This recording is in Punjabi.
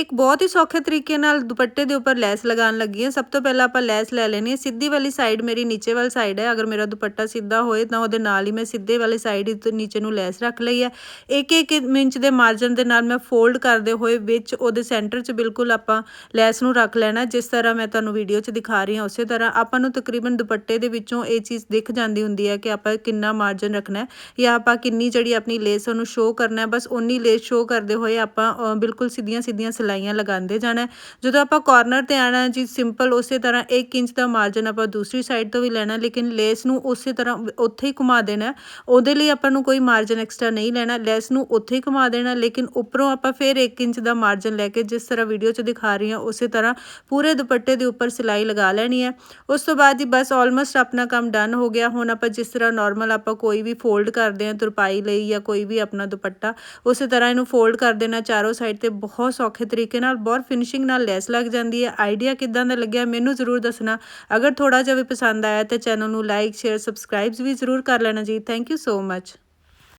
ਇੱਕ ਬਹੁਤ ਹੀ ਸੌਖੇ ਤਰੀਕੇ ਨਾਲ ਦੁਪੱਟੇ ਦੇ ਉੱਪਰ ਲੈਸ ਲਗਾਉਣ ਲੱਗੀ ਹਾਂ। ਸਭ ਤੋਂ ਪਹਿਲਾਂ ਆਪਾਂ ਲੈਸ ਲੈ ਲੈਣੀ ਹੈ। ਸਿੱਧੀ ਵਾਲੀ ਸਾਈਡ ਮੇਰੀ ਨੀਚੇ ਵਾਲੀ ਸਾਈਡ ਹੈ। ਅਗਰ ਮੇਰਾ ਦੁਪੱਟਾ ਸਿੱਧਾ ਹੋਏ ਤਾਂ ਉਹਦੇ ਨਾਲ ਹੀ ਮੈਂ ਸਿੱਧੇ ਵਾਲੀ ਸਾਈਡ ਹੀ ਨੀਚੇ ਨੂੰ ਲੈਸ ਰੱਖ ਲਈ ਹੈ। ਇੱਕ ਇੱਕ ਇੰਚ ਦੇ ਮਾਰਜਨ ਦੇ ਨਾਲ ਮੈਂ ਫੋਲਡ ਕਰਦੇ ਹੋਏ ਵਿੱਚ ਉਹਦੇ ਸੈਂਟਰ 'ਚ ਬਿਲਕੁਲ ਆਪਾਂ ਲੈਸ ਨੂੰ ਰੱਖ ਲੈਣਾ। ਜਿਸ ਤਰ੍ਹਾਂ ਮੈਂ ਤੁਹਾਨੂੰ ਵੀਡੀਓ 'ਚ ਦਿਖਾ ਰਹੀ ਹਾਂ, ਉਸੇ ਤਰ੍ਹਾਂ ਆਪਾਂ ਨੂੰ ਤਕਰੀਬਨ ਦੁਪੱਟੇ ਦੇ ਵਿੱਚੋਂ ਇਹ ਚੀਜ਼ ਦਿਖ ਜਾਂਦੀ ਹੁੰਦੀ ਹੈ ਕਿ ਆਪਾਂ ਕਿੰਨਾ ਮਾਰਜਨ ਰੱਖਣਾ ਹੈ ਜਾਂ ਆਪਾਂ ਕਿੰਨੀ ਜਿਹੜੀ ਆਪਣੀ ਲੇਸ ਉਹਨੂੰ ਸ਼ੋਅ ਕਰਨਾ ਹੈ। ਬਸ ਉਨੀ ਲੇਸ ਸ਼ੋਅ ਕਰਦੇ ਹੋਏ ਆਪਾਂ ਬਿਲਕੁਲ ਸਿੱਧੀਆਂ ਸਿੱਧੀਆਂ ਸਿਲਾਈਆਂ ਲਗਾਉਂਦੇ ਜਾਣਾ ਜਦੋਂ ਆਪਾਂ ਕਾਰਨਰ ਤੇ ਆਣਾ ਜੀ ਸਿੰਪਲ ਉਸੇ ਤਰ੍ਹਾਂ 1 ਇੰਚ ਦਾ ਮਾਰਜਨ ਆਪਾਂ ਦੂਸਰੀ ਸਾਈਡ ਤੋਂ ਵੀ ਲੈਣਾ, ਲੇਕਿਨ ਲੇਸ ਨੂੰ ਉਸੇ ਤਰ੍ਹਾਂ ਉੱਥੇ ਹੀ ਘੁਮਾ ਦੇਣਾ ਉਹਦੇ ਲਈ ਆਪਾਂ ਨੂੰ ਕੋਈ ਮਾਰਜਨ ਐਕਸਟਰਾ ਨਹੀਂ ਲੈਣਾ ਲੈਸ ਨੂੰ ਉੱਥੇ ਹੀ ਘੁਮਾ ਦੇਣਾ, ਲੇਕਿਨ ਉੱਪਰੋਂ ਆਪਾਂ ਫਿਰ 1 ਇੰਚ ਦਾ ਮਾਰਜਨ ਲੈ ਕੇ ਜਿਸ ਤਰ੍ਹਾਂ ਵੀਡੀਓ 'ਚ ਦਿਖਾ ਰਹੀ ਹਾਂ, ਉਸੇ ਤਰ੍ਹਾਂ ਪੂਰੇ ਦੁਪੱਟੇ ਦੇ ਉੱਪਰ ਸਿਲਾਈ ਲਗਾ ਲੈਣੀ ਹੈ। ਉਸ ਤੋਂ ਬਾਅਦ ਜੀ ਬਸ ਆਲਮੋਸਟ ਆਪਣਾ ਕੰਮ ਡਨ ਹੋ ਗਿਆ। ਹੁਣ ਆਪਾਂ ਜਿਸ ਤਰ੍ਹਾਂ ਨਾਰਮਲ ਆਪਾਂ ਕੋਈ ਵੀ ਫੋਲਡ ਕਰਦੇ ਹਾਂ, ਤੁਰਪਾਈ ਲਈ ਜਾਂ ਕੋਈ ਵੀ ਆਪਣਾ ਦੁਪੱਟਾ, ਉਸੇ ਤਰ੍ਹਾਂ ਇਹਨੂੰ ਫੋਲਡ ਕਰ ਦੇਣਾ, ਚਾਰੋਂ ਸਾਈਡ ਤੇ ਬਹੁਤ ਸੌਖੇ ਤਰੀਕੇ ਨਾਲ ਬਹੁਤ ਫਿਨਿਸ਼ਿੰਗ ਨਾਲ ਲੈਸ ਲੱਗ ਜਾਂਦੀ ਹੈ। ਆਈਡੀਆ ਕਿੱਦਾਂ ਦਾ ਲੱਗਿਆ ਮੈਨੂੰ ਜ਼ਰੂਰ ਦੱਸਣਾ। ਅਗਰ ਥੋੜਾ ਜਿਹਾ ਵੀ ਪਸੰਦ ਆਇਆ ਤਾਂ ਚੈਨਲ ਨੂੰ ਲਾਈਕ ਸ਼ੇਅਰ ਸਬਸਕ੍ਰਾਈਬ ਵੀ ਜ਼ਰੂਰ ਕਰ ਲੈਣਾ ਜੀ। Thank you so much